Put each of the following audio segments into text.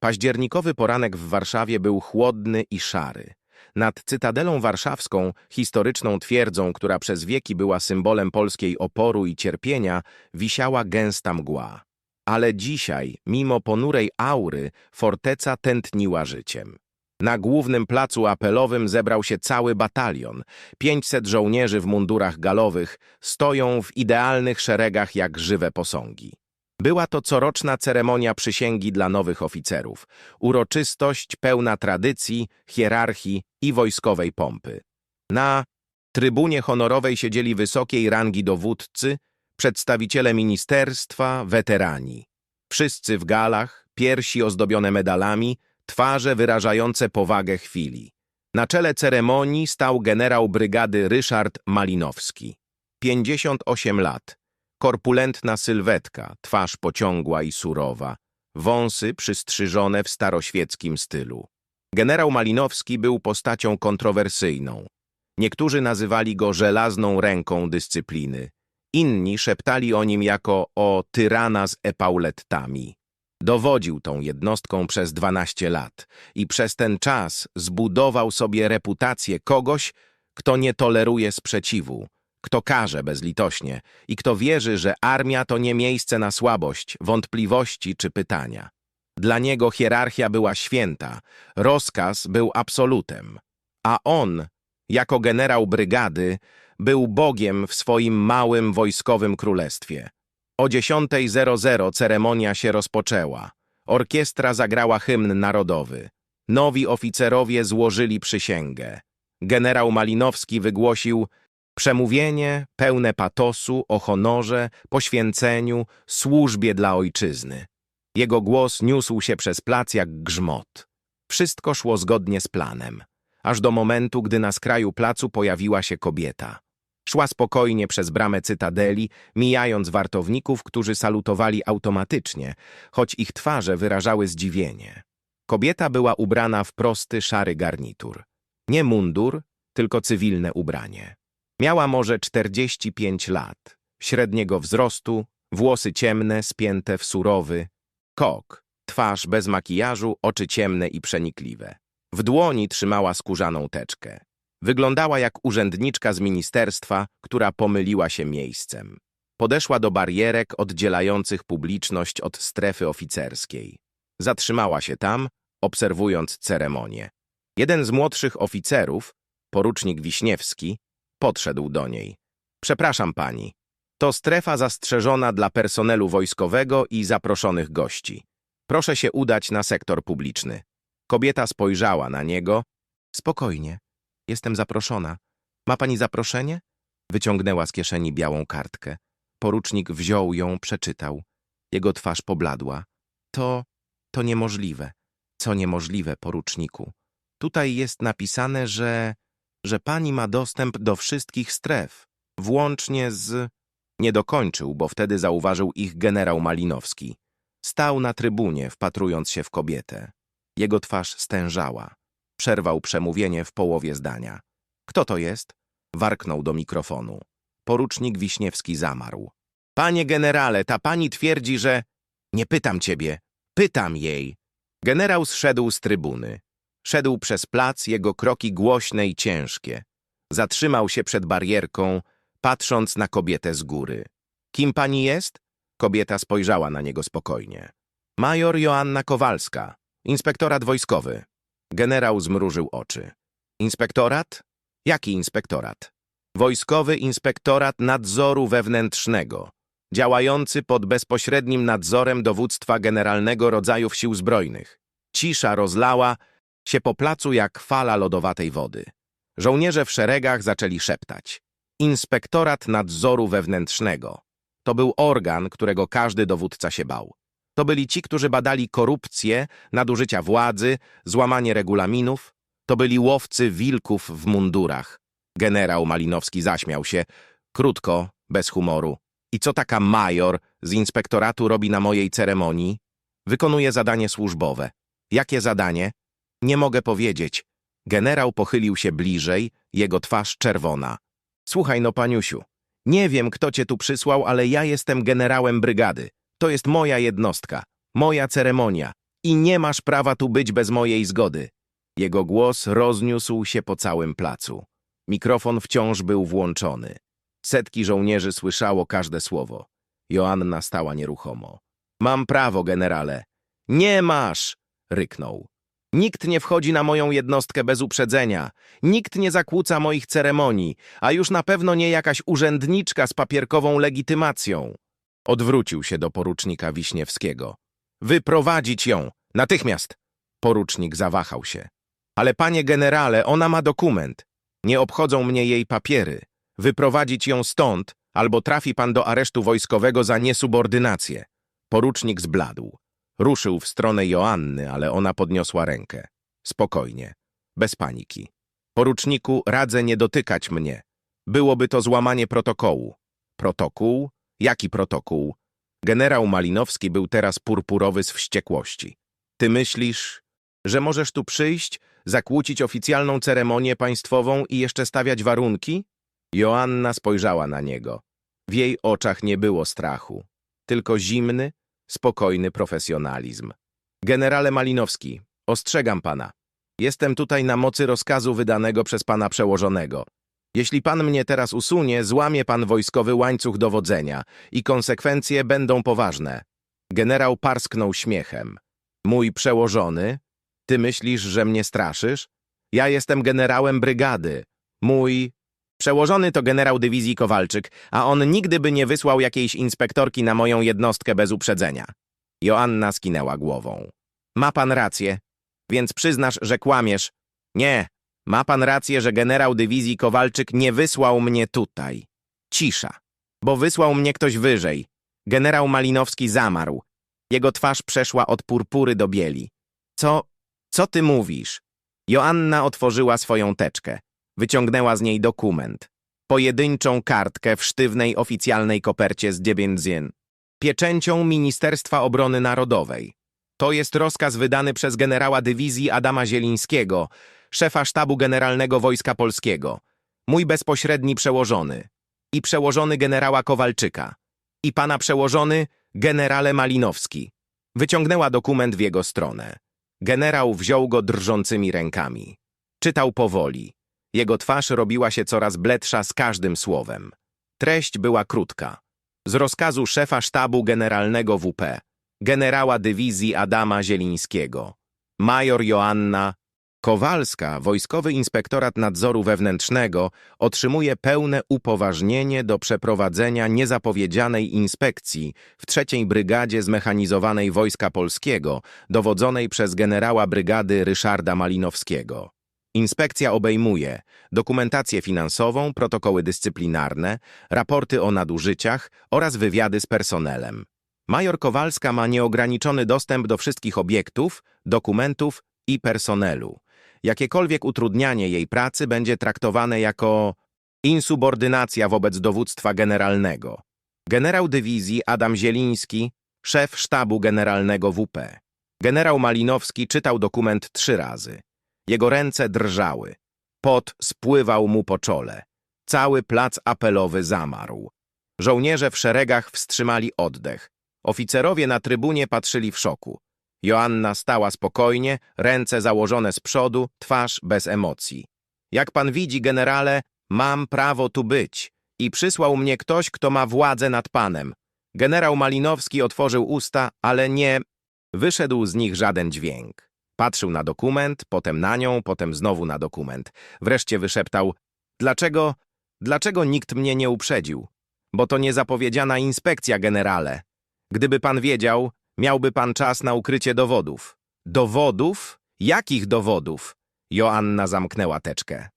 Październikowy poranek w Warszawie był chłodny i szary. Nad Cytadelą Warszawską, historyczną twierdzą, która przez wieki była symbolem polskiej oporu i cierpienia, wisiała gęsta mgła. Ale dzisiaj, mimo ponurej aury, forteca tętniła życiem. Na głównym placu apelowym zebrał się cały batalion. 500 żołnierzy w mundurach galowych stoją w idealnych szeregach jak żywe posągi. Była to coroczna ceremonia przysięgi dla nowych oficerów. Uroczystość pełna tradycji, hierarchii i wojskowej pompy. Na trybunie honorowej siedzieli wysokiej rangi dowódcy, przedstawiciele ministerstwa, weterani. Wszyscy w galach, piersi ozdobione medalami, twarze wyrażające powagę chwili. Na czele ceremonii stał generał brygady Ryszard Malinowski. 58 lat, korpulentna sylwetka, twarz pociągła i surowa, wąsy przystrzyżone w staroświeckim stylu. Generał Malinowski był postacią kontrowersyjną. Niektórzy nazywali go żelazną ręką dyscypliny. Inni szeptali o nim jako o tyrana z epaulettami. Dowodził tą jednostką przez 12 lat i przez ten czas zbudował sobie reputację kogoś, kto nie toleruje sprzeciwu, kto karze bezlitośnie i kto wierzy, że armia to nie miejsce na słabość, wątpliwości czy pytania. Dla niego hierarchia była święta, rozkaz był absolutem, a on, jako generał brygady, był Bogiem w swoim małym wojskowym królestwie. O 10.00 ceremonia się rozpoczęła. Orkiestra zagrała hymn narodowy. Nowi oficerowie złożyli przysięgę. Generał Malinowski wygłosił przemówienie pełne patosu o honorze, poświęceniu, służbie dla ojczyzny. Jego głos niósł się przez plac jak grzmot. Wszystko szło zgodnie z planem, aż do momentu, gdy na skraju placu pojawiła się kobieta. Szła spokojnie przez bramę cytadeli, mijając wartowników, którzy salutowali automatycznie, choć ich twarze wyrażały zdziwienie. Kobieta była ubrana w prosty, szary garnitur. Nie mundur, tylko cywilne ubranie. Miała może 45 lat, średniego wzrostu, włosy ciemne, spięte w surowy, kok, twarz bez makijażu, oczy ciemne i przenikliwe. W dłoni trzymała skórzaną teczkę. Wyglądała jak urzędniczka z ministerstwa, która pomyliła się miejscem. Podeszła do barierek oddzielających publiczność od strefy oficerskiej. Zatrzymała się tam, obserwując ceremonię. Jeden z młodszych oficerów, porucznik Wiśniewski, podszedł do niej. Przepraszam pani, to strefa zastrzeżona dla personelu wojskowego i zaproszonych gości. Proszę się udać na sektor publiczny. Kobieta spojrzała na niego. Spokojnie, jestem zaproszona. Ma pani zaproszenie? Wyciągnęła z kieszeni białą kartkę. Porucznik wziął ją, przeczytał. Jego twarz pobladła. To, to niemożliwe. Co niemożliwe, poruczniku? Tutaj jest napisane, że, że pani ma dostęp do wszystkich stref, włącznie z... Nie dokończył, bo wtedy zauważył ich generał Malinowski. Stał na trybunie, wpatrując się w kobietę. Jego twarz stężała. Przerwał przemówienie w połowie zdania. Kto to jest? Warknął do mikrofonu. Porucznik Wiśniewski zamarł. Panie generale, ta pani twierdzi, że... Nie pytam ciebie, pytam jej. Generał zszedł z trybuny. Szedł przez plac, jego kroki głośne i ciężkie. Zatrzymał się przed barierką, patrząc na kobietę z góry. Kim pani jest? Kobieta spojrzała na niego spokojnie. Major Joanna Kowalska, inspektorat wojskowy. Generał zmrużył oczy. Inspektorat? Jaki inspektorat? Wojskowy Inspektorat Nadzoru Wewnętrznego, działający pod bezpośrednim nadzorem dowództwa generalnego rodzajów sił zbrojnych. Cisza rozlała się po placu jak fala lodowatej wody. Żołnierze w szeregach zaczęli szeptać. Inspektorat Nadzoru Wewnętrznego. To był organ, którego każdy dowódca się bał. To byli ci, którzy badali korupcję, nadużycia władzy, złamanie regulaminów. To byli łowcy wilków w mundurach. Generał Malinowski zaśmiał się, krótko, bez humoru. I co taka major z inspektoratu robi na mojej ceremonii? Wykonuje zadanie służbowe. Jakie zadanie? Nie mogę powiedzieć. Generał pochylił się bliżej, jego twarz czerwona. Słuchaj no, paniusiu, nie wiem, kto cię tu przysłał, ale ja jestem generałem brygady. To jest moja jednostka, moja ceremonia. i nie masz prawa tu być bez mojej zgody. Jego głos rozniósł się po całym placu. Mikrofon wciąż był włączony. Setki żołnierzy słyszało każde słowo. Joanna stała nieruchomo. Mam prawo, generale. Nie masz! ryknął. Nikt nie wchodzi na moją jednostkę bez uprzedzenia. Nikt nie zakłóca moich ceremonii, a już na pewno nie jakaś urzędniczka z papierkową legitymacją. Odwrócił się do porucznika Wiśniewskiego. Wyprowadzić ją! Natychmiast! Porucznik zawahał się. Ale panie generale, ona ma dokument. Nie obchodzą mnie jej papiery. Wyprowadzić ją stąd, albo trafi pan do aresztu wojskowego za niesubordynację. Porucznik zbladł. Ruszył w stronę Joanny, ale ona podniosła rękę. Spokojnie, bez paniki. Poruczniku, radzę nie dotykać mnie. Byłoby to złamanie protokołu. Protokół? Jaki protokół? Generał Malinowski był teraz purpurowy z wściekłości. Ty myślisz, że możesz tu przyjść, zakłócić oficjalną ceremonię państwową i jeszcze stawiać warunki? Joanna spojrzała na niego. W jej oczach nie było strachu, tylko zimny, spokojny profesjonalizm. Generale Malinowski, ostrzegam pana. Jestem tutaj na mocy rozkazu wydanego przez pana przełożonego. Jeśli pan mnie teraz usunie, złamie pan wojskowy łańcuch dowodzenia i konsekwencje będą poważne. Generał parsknął śmiechem. Mój przełożony? Ty myślisz, że mnie straszysz? Ja jestem generałem brygady. Mój Przełożony to generał dywizji Kowalczyk, a on nigdy by nie wysłał jakiejś inspektorki na moją jednostkę bez uprzedzenia. Joanna skinęła głową. Ma pan rację, więc przyznasz, że kłamiesz. Nie, ma pan rację, że generał dywizji Kowalczyk nie wysłał mnie tutaj. Cisza, bo wysłał mnie ktoś wyżej. Generał Malinowski zamarł. Jego twarz przeszła od purpury do bieli. Co, co ty mówisz? Joanna otworzyła swoją teczkę. Wyciągnęła z niej dokument. Pojedynczą kartkę w sztywnej oficjalnej kopercie z Dziebędzien. Pieczęcią Ministerstwa Obrony Narodowej. To jest rozkaz wydany przez generała dywizji Adama Zielińskiego, szefa sztabu generalnego Wojska Polskiego, mój bezpośredni przełożony i przełożony generała Kowalczyka i pana przełożony generale Malinowski. Wyciągnęła dokument w jego stronę. Generał wziął go drżącymi rękami. Czytał powoli. Jego twarz robiła się coraz bledsza z każdym słowem. Treść była krótka. Z rozkazu szefa sztabu generalnego WP, generała dywizji Adama Zielińskiego, major Joanna Kowalska, Wojskowy Inspektorat Nadzoru Wewnętrznego, otrzymuje pełne upoważnienie do przeprowadzenia niezapowiedzianej inspekcji w trzeciej Brygadzie Zmechanizowanej Wojska Polskiego, dowodzonej przez generała brygady Ryszarda Malinowskiego. Inspekcja obejmuje dokumentację finansową, protokoły dyscyplinarne, raporty o nadużyciach oraz wywiady z personelem. Major Kowalska ma nieograniczony dostęp do wszystkich obiektów, dokumentów i personelu. Jakiekolwiek utrudnianie jej pracy będzie traktowane jako insubordynacja wobec dowództwa generalnego. Generał dywizji Adam Zieliński, szef sztabu generalnego WP. Generał Malinowski czytał dokument trzy razy. Jego ręce drżały. Pot spływał mu po czole. Cały plac apelowy zamarł. Żołnierze w szeregach wstrzymali oddech. Oficerowie na trybunie patrzyli w szoku. Joanna stała spokojnie, ręce założone z przodu, twarz bez emocji. Jak pan widzi, generale, mam prawo tu być i przysłał mnie ktoś, kto ma władzę nad panem. Generał Malinowski otworzył usta, ale nie... Wyszedł z nich żaden dźwięk. Patrzył na dokument, potem na nią, potem znowu na dokument. Wreszcie wyszeptał, dlaczego, dlaczego nikt mnie nie uprzedził? Bo to niezapowiedziana inspekcja, generale. Gdyby pan wiedział, miałby pan czas na ukrycie dowodów. Dowodów? Jakich dowodów? Joanna zamknęła teczkę.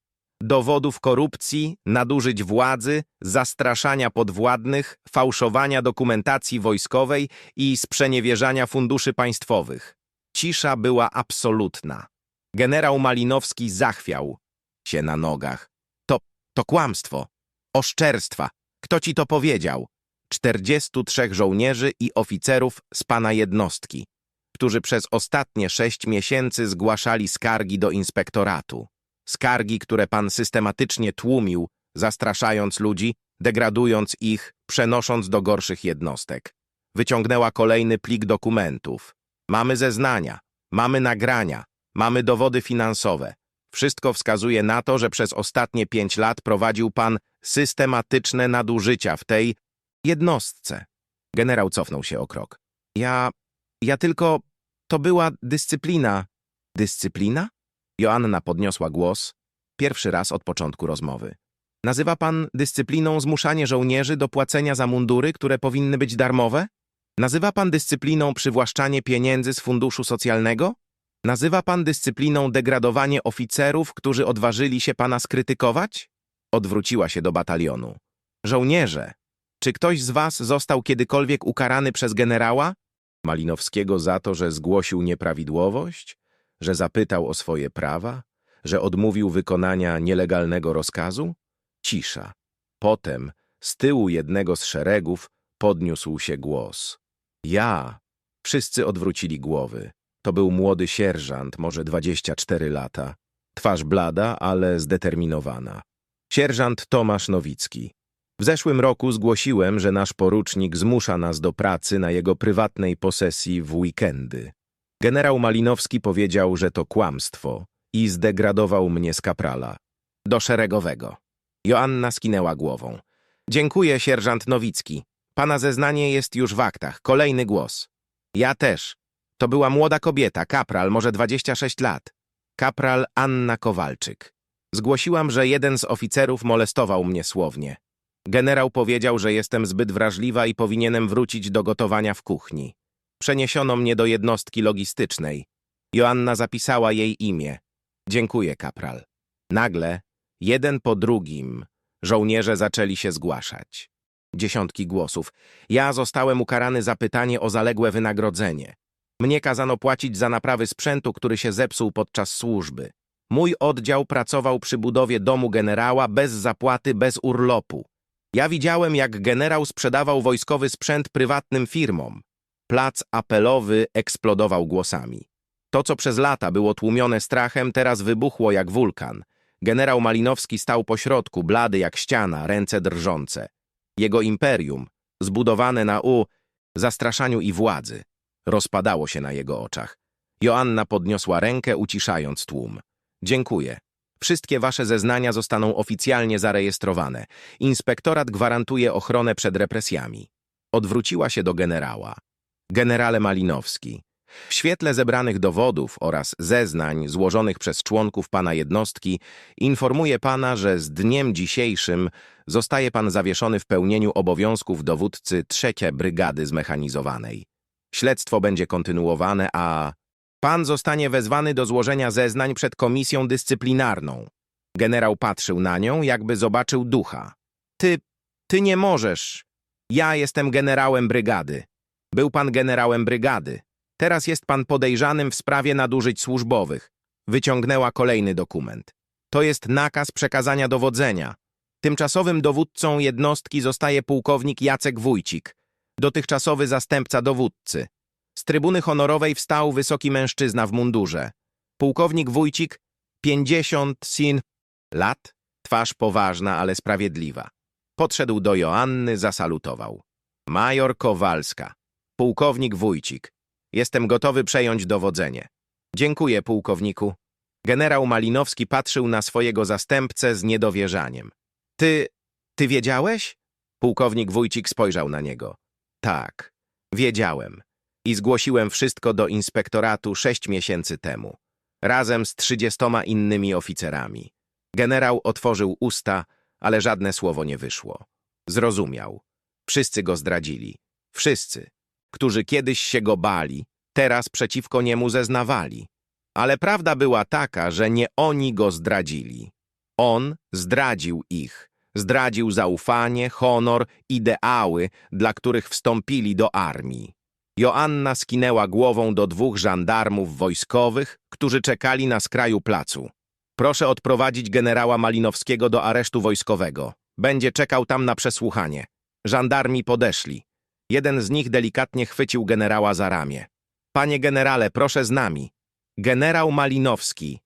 Dowodów korupcji, nadużyć władzy, zastraszania podwładnych, fałszowania dokumentacji wojskowej i sprzeniewierzania funduszy państwowych. Cisza była absolutna. Generał Malinowski zachwiał się na nogach. To, to kłamstwo. Oszczerstwa. Kto ci to powiedział? 43 żołnierzy i oficerów z pana jednostki, którzy przez ostatnie sześć miesięcy zgłaszali skargi do inspektoratu. Skargi, które pan systematycznie tłumił, zastraszając ludzi, degradując ich, przenosząc do gorszych jednostek. Wyciągnęła kolejny plik dokumentów. Mamy zeznania, mamy nagrania, mamy dowody finansowe. Wszystko wskazuje na to, że przez ostatnie pięć lat prowadził pan systematyczne nadużycia w tej jednostce. Generał cofnął się o krok. Ja... ja tylko... to była dyscyplina. Dyscyplina? Joanna podniosła głos. Pierwszy raz od początku rozmowy. Nazywa pan dyscypliną zmuszanie żołnierzy do płacenia za mundury, które powinny być darmowe? Nazywa pan dyscypliną przywłaszczanie pieniędzy z funduszu socjalnego? Nazywa pan dyscypliną degradowanie oficerów, którzy odważyli się pana skrytykować? Odwróciła się do batalionu. Żołnierze, czy ktoś z was został kiedykolwiek ukarany przez generała? Malinowskiego za to, że zgłosił nieprawidłowość? Że zapytał o swoje prawa? Że odmówił wykonania nielegalnego rozkazu? Cisza. Potem, z tyłu jednego z szeregów, podniósł się głos. Ja. Wszyscy odwrócili głowy. To był młody sierżant, może 24 lata. Twarz blada, ale zdeterminowana. Sierżant Tomasz Nowicki. W zeszłym roku zgłosiłem, że nasz porucznik zmusza nas do pracy na jego prywatnej posesji w weekendy. Generał Malinowski powiedział, że to kłamstwo i zdegradował mnie z kaprala. Do szeregowego. Joanna skinęła głową. Dziękuję, sierżant Nowicki. Pana zeznanie jest już w aktach. Kolejny głos. Ja też. To była młoda kobieta, kapral, może 26 lat. Kapral Anna Kowalczyk. Zgłosiłam, że jeden z oficerów molestował mnie słownie. Generał powiedział, że jestem zbyt wrażliwa i powinienem wrócić do gotowania w kuchni. Przeniesiono mnie do jednostki logistycznej. Joanna zapisała jej imię. Dziękuję, kapral. Nagle, jeden po drugim, żołnierze zaczęli się zgłaszać. Dziesiątki głosów. Ja zostałem ukarany za pytanie o zaległe wynagrodzenie. Mnie kazano płacić za naprawy sprzętu, który się zepsuł podczas służby. Mój oddział pracował przy budowie domu generała bez zapłaty, bez urlopu. Ja widziałem, jak generał sprzedawał wojskowy sprzęt prywatnym firmom. Plac apelowy eksplodował głosami. To, co przez lata było tłumione strachem, teraz wybuchło jak wulkan. Generał Malinowski stał pośrodku, blady jak ściana, ręce drżące. Jego imperium, zbudowane na u zastraszaniu i władzy, rozpadało się na jego oczach. Joanna podniosła rękę, uciszając tłum. Dziękuję. Wszystkie wasze zeznania zostaną oficjalnie zarejestrowane. Inspektorat gwarantuje ochronę przed represjami. Odwróciła się do generała. Generale Malinowski, w świetle zebranych dowodów oraz zeznań złożonych przez członków pana jednostki informuję pana, że z dniem dzisiejszym zostaje pan zawieszony w pełnieniu obowiązków dowódcy trzeciej Brygady Zmechanizowanej. Śledztwo będzie kontynuowane, a pan zostanie wezwany do złożenia zeznań przed komisją dyscyplinarną. Generał patrzył na nią, jakby zobaczył ducha. Ty, ty nie możesz. Ja jestem generałem brygady. Był pan generałem brygady. Teraz jest pan podejrzanym w sprawie nadużyć służbowych. Wyciągnęła kolejny dokument. To jest nakaz przekazania dowodzenia. Tymczasowym dowódcą jednostki zostaje pułkownik Jacek Wójcik, dotychczasowy zastępca dowódcy. Z trybuny honorowej wstał wysoki mężczyzna w mundurze. Pułkownik Wójcik, 50 sin lat, twarz poważna, ale sprawiedliwa. Podszedł do Joanny, zasalutował. Major Kowalska, pułkownik Wójcik. Jestem gotowy przejąć dowodzenie. Dziękuję, pułkowniku. Generał Malinowski patrzył na swojego zastępcę z niedowierzaniem. Ty, ty wiedziałeś? Pułkownik Wójcik spojrzał na niego. Tak, wiedziałem. I zgłosiłem wszystko do inspektoratu sześć miesięcy temu. Razem z trzydziestoma innymi oficerami. Generał otworzył usta, ale żadne słowo nie wyszło. Zrozumiał. Wszyscy go zdradzili. Wszyscy którzy kiedyś się go bali, teraz przeciwko niemu zeznawali. Ale prawda była taka, że nie oni go zdradzili. On zdradził ich, zdradził zaufanie, honor, ideały, dla których wstąpili do armii. Joanna skinęła głową do dwóch żandarmów wojskowych, którzy czekali na skraju placu. Proszę odprowadzić generała Malinowskiego do aresztu wojskowego. Będzie czekał tam na przesłuchanie. Żandarmi podeszli. Jeden z nich delikatnie chwycił generała za ramię. Panie generale, proszę z nami. Generał Malinowski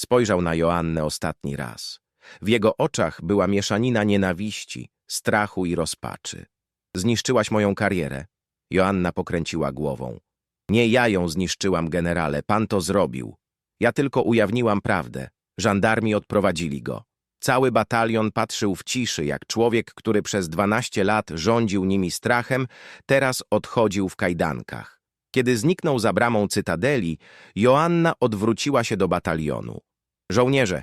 spojrzał na Joannę ostatni raz. W jego oczach była mieszanina nienawiści, strachu i rozpaczy. Zniszczyłaś moją karierę. Joanna pokręciła głową. Nie ja ją zniszczyłam, generale, pan to zrobił. Ja tylko ujawniłam prawdę. Żandarmi odprowadzili go. Cały batalion patrzył w ciszy, jak człowiek, który przez 12 lat rządził nimi strachem, teraz odchodził w kajdankach. Kiedy zniknął za bramą cytadeli, Joanna odwróciła się do batalionu. Żołnierze,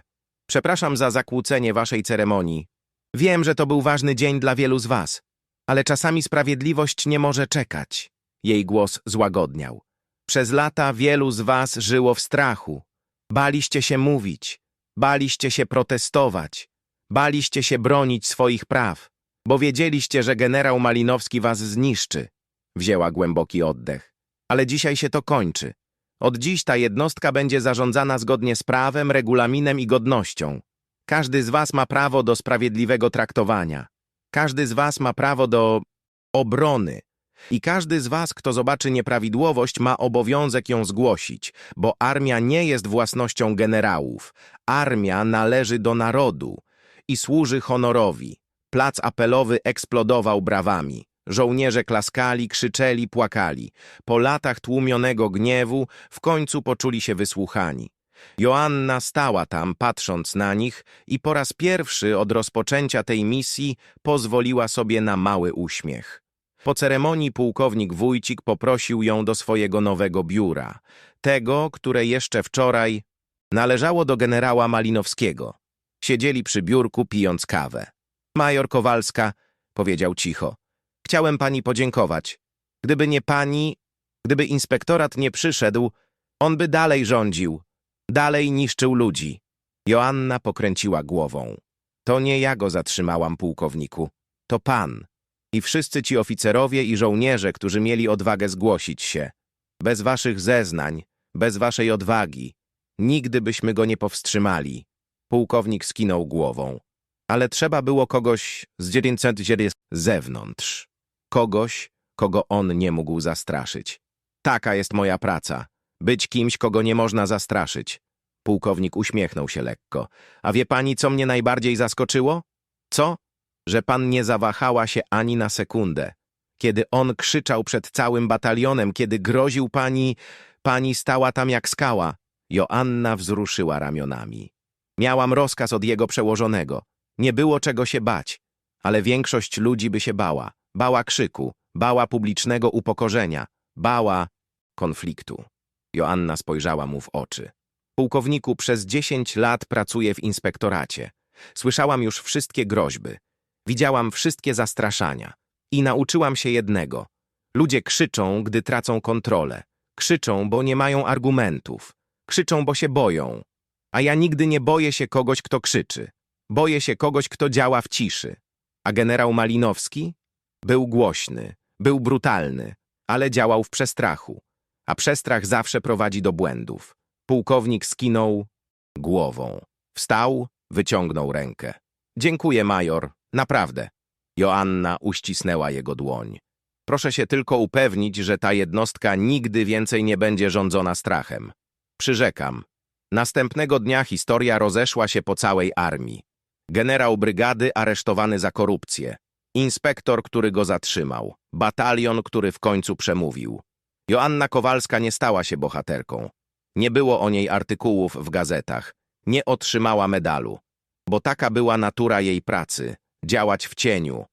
przepraszam za zakłócenie waszej ceremonii. Wiem, że to był ważny dzień dla wielu z was, ale czasami sprawiedliwość nie może czekać. Jej głos złagodniał. Przez lata wielu z was żyło w strachu. Baliście się mówić, baliście się protestować, baliście się bronić swoich praw, bo wiedzieliście, że generał Malinowski was zniszczy. Wzięła głęboki oddech. Ale dzisiaj się to kończy. Od dziś ta jednostka będzie zarządzana zgodnie z prawem, regulaminem i godnością. Każdy z was ma prawo do sprawiedliwego traktowania. Każdy z was ma prawo do obrony. I każdy z was, kto zobaczy nieprawidłowość, ma obowiązek ją zgłosić, bo armia nie jest własnością generałów. Armia należy do narodu i służy honorowi. Plac apelowy eksplodował brawami. Żołnierze klaskali, krzyczeli, płakali. Po latach tłumionego gniewu w końcu poczuli się wysłuchani. Joanna stała tam, patrząc na nich i po raz pierwszy od rozpoczęcia tej misji pozwoliła sobie na mały uśmiech. Po ceremonii pułkownik Wójcik poprosił ją do swojego nowego biura, tego, które jeszcze wczoraj należało do generała Malinowskiego. Siedzieli przy biurku, pijąc kawę. Major Kowalska powiedział cicho. Chciałem pani podziękować. Gdyby nie pani, gdyby inspektorat nie przyszedł, on by dalej rządził, dalej niszczył ludzi. Joanna pokręciła głową. To nie ja go zatrzymałam, pułkowniku. To pan. I wszyscy ci oficerowie i żołnierze, którzy mieli odwagę zgłosić się. Bez waszych zeznań, bez waszej odwagi, nigdy byśmy go nie powstrzymali. Pułkownik skinął głową. Ale trzeba było kogoś z 900 z zewnątrz. Kogoś, kogo on nie mógł zastraszyć. Taka jest moja praca. Być kimś, kogo nie można zastraszyć. Pułkownik uśmiechnął się lekko. A wie pani, co mnie najbardziej zaskoczyło? Co? Że pan nie zawahała się ani na sekundę. Kiedy on krzyczał przed całym batalionem, kiedy groził pani, pani stała tam jak skała. Joanna wzruszyła ramionami. Miałam rozkaz od jego przełożonego. Nie było czego się bać, ale większość ludzi by się bała. Bała krzyku, bała publicznego upokorzenia, bała konfliktu. Joanna spojrzała mu w oczy. Pułkowniku, przez dziesięć lat pracuję w inspektoracie. Słyszałam już wszystkie groźby. Widziałam wszystkie zastraszania. I nauczyłam się jednego. Ludzie krzyczą, gdy tracą kontrolę. Krzyczą, bo nie mają argumentów. Krzyczą, bo się boją. A ja nigdy nie boję się kogoś, kto krzyczy. Boję się kogoś, kto działa w ciszy. A generał Malinowski? Był głośny, był brutalny, ale działał w przestrachu. A przestrach zawsze prowadzi do błędów. Pułkownik skinął głową. Wstał, wyciągnął rękę. Dziękuję, major, naprawdę. Joanna uścisnęła jego dłoń. Proszę się tylko upewnić, że ta jednostka nigdy więcej nie będzie rządzona strachem. Przyrzekam. Następnego dnia historia rozeszła się po całej armii. Generał brygady aresztowany za korupcję. Inspektor, który go zatrzymał. Batalion, który w końcu przemówił. Joanna Kowalska nie stała się bohaterką. Nie było o niej artykułów w gazetach. Nie otrzymała medalu. Bo taka była natura jej pracy. Działać w cieniu.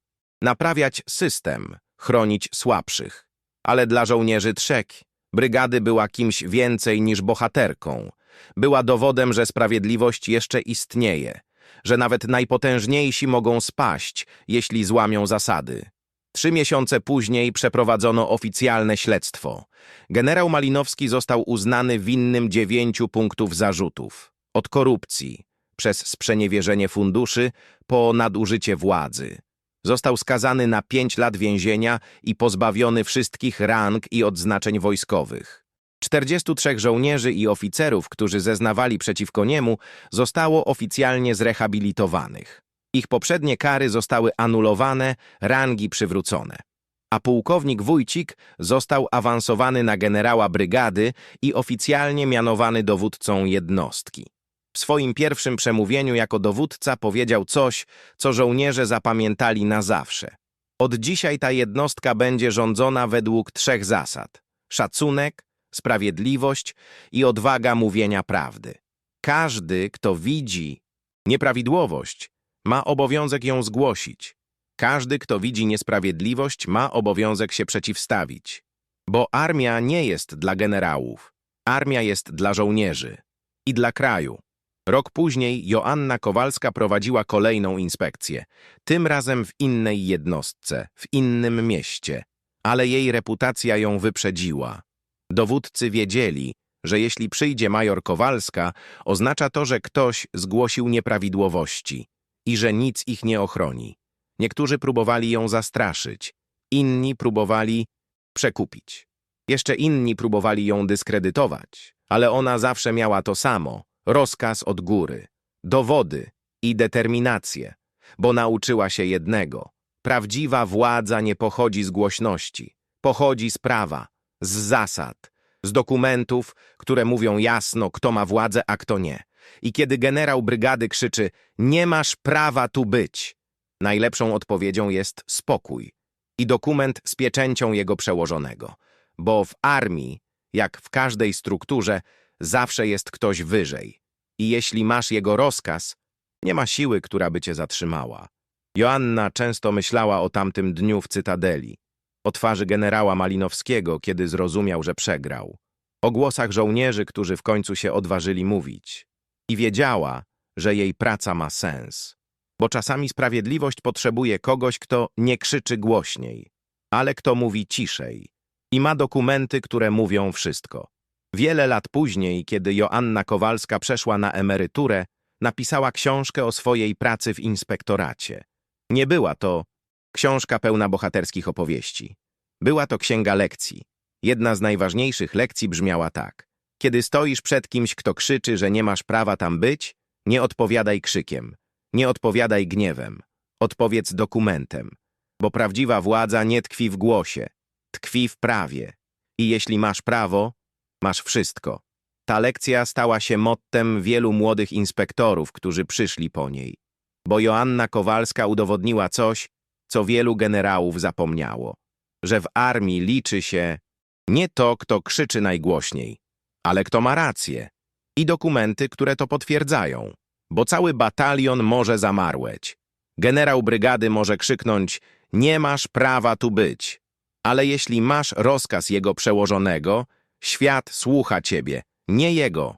Naprawiać system. Chronić słabszych. Ale dla żołnierzy trzek brygady była kimś więcej niż bohaterką. Była dowodem, że sprawiedliwość jeszcze istnieje że nawet najpotężniejsi mogą spaść, jeśli złamią zasady. Trzy miesiące później przeprowadzono oficjalne śledztwo. Generał Malinowski został uznany winnym dziewięciu punktów zarzutów. Od korupcji, przez sprzeniewierzenie funduszy, po nadużycie władzy. Został skazany na pięć lat więzienia i pozbawiony wszystkich rang i odznaczeń wojskowych. 43 żołnierzy i oficerów, którzy zeznawali przeciwko niemu, zostało oficjalnie zrehabilitowanych. Ich poprzednie kary zostały anulowane, rangi przywrócone. A pułkownik Wójcik został awansowany na generała brygady i oficjalnie mianowany dowódcą jednostki. W swoim pierwszym przemówieniu jako dowódca powiedział coś, co żołnierze zapamiętali na zawsze. Od dzisiaj ta jednostka będzie rządzona według trzech zasad – szacunek, sprawiedliwość i odwaga mówienia prawdy. Każdy, kto widzi nieprawidłowość, ma obowiązek ją zgłosić. Każdy, kto widzi niesprawiedliwość, ma obowiązek się przeciwstawić. Bo armia nie jest dla generałów. Armia jest dla żołnierzy i dla kraju. Rok później Joanna Kowalska prowadziła kolejną inspekcję, tym razem w innej jednostce, w innym mieście, ale jej reputacja ją wyprzedziła. Dowódcy wiedzieli, że jeśli przyjdzie major Kowalska, oznacza to, że ktoś zgłosił nieprawidłowości i że nic ich nie ochroni. Niektórzy próbowali ją zastraszyć, inni próbowali przekupić. Jeszcze inni próbowali ją dyskredytować, ale ona zawsze miała to samo rozkaz od góry, dowody i determinację, bo nauczyła się jednego. Prawdziwa władza nie pochodzi z głośności, pochodzi z prawa, z zasad, z dokumentów, które mówią jasno, kto ma władzę, a kto nie. I kiedy generał brygady krzyczy: Nie masz prawa tu być, najlepszą odpowiedzią jest spokój i dokument z pieczęcią jego przełożonego. Bo w armii, jak w każdej strukturze, zawsze jest ktoś wyżej. I jeśli masz jego rozkaz, nie ma siły, która by cię zatrzymała. Joanna często myślała o tamtym dniu w Cytadeli, o twarzy generała Malinowskiego, kiedy zrozumiał, że przegrał, o głosach żołnierzy, którzy w końcu się odważyli mówić. I wiedziała, że jej praca ma sens. Bo czasami sprawiedliwość potrzebuje kogoś, kto nie krzyczy głośniej, ale kto mówi ciszej i ma dokumenty, które mówią wszystko. Wiele lat później, kiedy Joanna Kowalska przeszła na emeryturę, napisała książkę o swojej pracy w inspektoracie. Nie była to książka pełna bohaterskich opowieści. Była to księga lekcji. Jedna z najważniejszych lekcji brzmiała tak. Kiedy stoisz przed kimś, kto krzyczy, że nie masz prawa tam być, nie odpowiadaj krzykiem, nie odpowiadaj gniewem, odpowiedz dokumentem, bo prawdziwa władza nie tkwi w głosie, tkwi w prawie. I jeśli masz prawo, masz wszystko. Ta lekcja stała się mottem wielu młodych inspektorów, którzy przyszli po niej. Bo Joanna Kowalska udowodniła coś, co wielu generałów zapomniało. Że w armii liczy się nie to, kto krzyczy najgłośniej, ale kto ma rację. I dokumenty, które to potwierdzają. Bo cały batalion może zamarłeć. Generał brygady może krzyknąć nie masz prawa tu być. Ale jeśli masz rozkaz jego przełożonego, Świat słucha ciebie, nie jego.